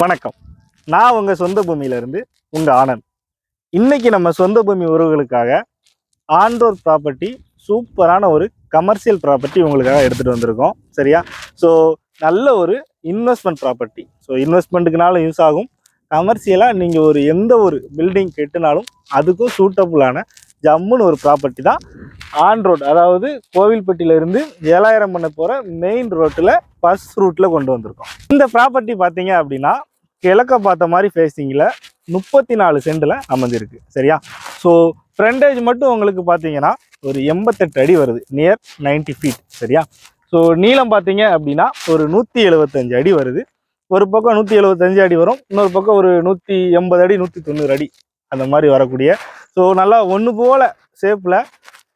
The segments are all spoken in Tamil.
வணக்கம். நான் உங்கள் சொந்த பூமியிலேருந்து உங்கள் ஆனந்த். இன்னைக்கு நம்ம சொந்த பூமி உறவுகளுக்காக ஆண்டோர் ப்ராப்பர்ட்டி சூப்பரான ஒரு கமர்ஷியல் ப்ராப்பர்ட்டி உங்களுக்காக எடுத்துகிட்டு வந்திருக்கோம். சரியா? ஸோ நல்ல ஒரு இன்வெஸ்ட்மெண்ட் ப்ராப்பர்ட்டி. ஸோ இன்வெஸ்ட்மெண்ட்டுக்குனாலும் யூஸ் ஆகும். கமர்ஷியலாக நீங்கள் ஒரு எந்த ஒரு பில்டிங் கெட்டினாலும் அதுக்கும் சூட்டபுளான ஜம்முன்னு ஒரு ப்ராப்பர்ட்டி தான். ஆன் ரோட் அதாவது கோவில்பட்டியிலேருந்து ஏழாயிரம் பண்ண போகிற மெயின் ரோட்டில் பஸ் ரூட்டில் கொண்டு வந்திருக்கோம். இந்த ப்ராப்பர்ட்டி பார்த்தீங்க அப்படின்னா கிழக்க பார்த்த மாதிரி ஃபேஸிங்கில் முப்பத்தி நாலு சென்டில் அமைஞ்சிருக்கு. சரியா? ஸோ ஃப்ரண்டேஜ் மட்டும் உங்களுக்கு பார்த்தீங்கன்னா ஒரு எண்பத்தெட்டு அடி வருது. நியர் 90 ஃபீட் சரியா? ஸோ நீளம் பார்த்தீங்க அப்படின்னா ஒரு நூற்றி எழுபத்தஞ்சு அடி வருது. ஒரு பக்கம் நூற்றி எழுபத்தஞ்சு அடி வரும். இன்னொரு பக்கம் ஒரு நூற்றி எண்பது அடி நூற்றி தொண்ணூறு அடி அந்த மாதிரி வரக்கூடிய ஸோ நல்லா ஒன்று போல் ஷேப்பில்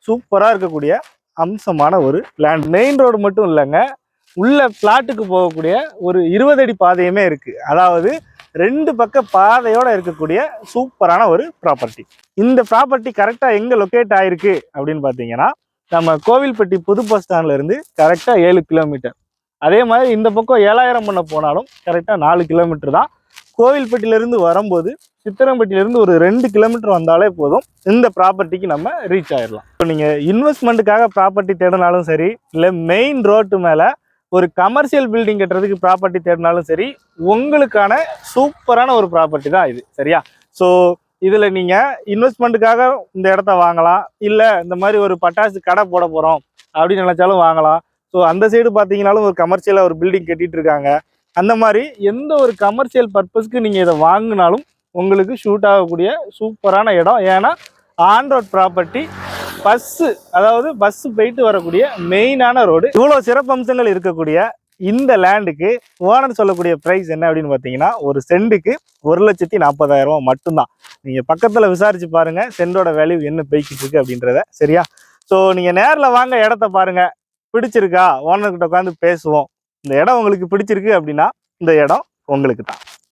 சூப்பராக இருக்கக்கூடிய அம்சமான ஒரு லேண்ட் மெயின் ரோடு மட்டும் இல்லைங்க. உள்ள பிளாட்டுக்கு போகக்கூடிய ஒரு இருபது அடி பாதையுமே இருக்குது அதாவது ரெண்டு பக்க பாதையோடு இருக்கக்கூடிய சூப்பரான ஒரு ப்ராப்பர்ட்டி இந்த ப்ராப்பர்ட்டி கரெக்டாக எங்கே லொக்கேட் ஆயிருக்கு அப்படின்னு பார்த்தீங்கன்னா நம்ம கோவில்பட்டி புது பஸ் ஸ்டாண்ட்லேருந்து கரெக்டாக ஏழு கிலோமீட்டர் அதே மாதிரி இந்த பக்கம் ஏழாயிரம் பண்ண போனாலும் கரெக்டாக நாலு கிலோமீட்டர் தான். கோவில்பட்டியிலேருந்து வரும்போது சித்திரம்பட்டியிலேருந்து ஒரு ரெண்டு கிலோமீட்டர் வந்தாலே போதும். இந்த ப்ராப்பர்ட்டிக்கு நம்ம ரீச் ஆயிடலாம் இப்போ நீங்கள் இன்வெஸ்ட்மெண்ட்டுக்காக ப்ராப்பர்ட்டி தேடினாலும் சரி இல்லை மெயின் ரோட்டு மேலே ஒரு கமர்ஷியல் பில்டிங் கட்டுறதுக்கு ப்ராப்பர்ட்டி தேடினாலும் சரி உங்களுக்கான சூப்பரான ஒரு ப்ராப்பர்ட்டி தான் இது. சரியா? ஸோ இதில் நீங்கள் இன்வெஸ்ட்மெண்ட்டுக்காக இந்த இடத்த வாங்கலாம். இல்லை இந்த மாதிரி ஒரு பட்டாசு கடை போட போகிறோம் அப்படின்னு நினச்சாலும் வாங்கலாம். ஸோ அந்த சைடு பார்த்தீங்கனாலும் ஒரு கமர்ஷியலாக ஒரு பில்டிங் கட்டிகிட்டு இருக்காங்க. அந்த மாதிரி எந்த ஒரு கமர்ஷியல் பர்பஸ்க்கு நீங்கள் இதை வாங்கினாலும் உங்களுக்கு ஷூட் ஆகக்கூடிய சூப்பரான இடம். ஏன்னா ஆன் ரோட் ப்ராப்பர்ட்டி பஸ்ஸு அதாவது பஸ்ஸு போயிட்டு வரக்கூடிய மெயினான ரோடு இவ்வளோ சிறப்பம்சங்கள் இருக்கக்கூடிய இந்த லேண்டுக்கு ஓனர் சொல்லக்கூடிய ப்ரைஸ் என்ன அப்படின்னு பார்த்தீங்கன்னா ஒரு செண்டுக்கு ஒரு லட்சத்தி நாற்பதாயிரரூபா மட்டும்தான். நீங்கள் பக்கத்தில் விசாரிச்சு பாருங்கள் சென்டோட வேல்யூ என்ன போய்கிட்டு இருக்கு அப்படின்றத. சரியா? ஸோ நீங்கள் நேரில் வாங்க இடத்த பாருங்கள் பிடிச்சிருக்கா? ஓனர்கிட்ட உட்காந்து பேசுவோம். இந்த இடம் உங்களுக்கு பிடிச்சிருக்கு அப்படின்னா இந்த இடம் உங்களுக்கு தான்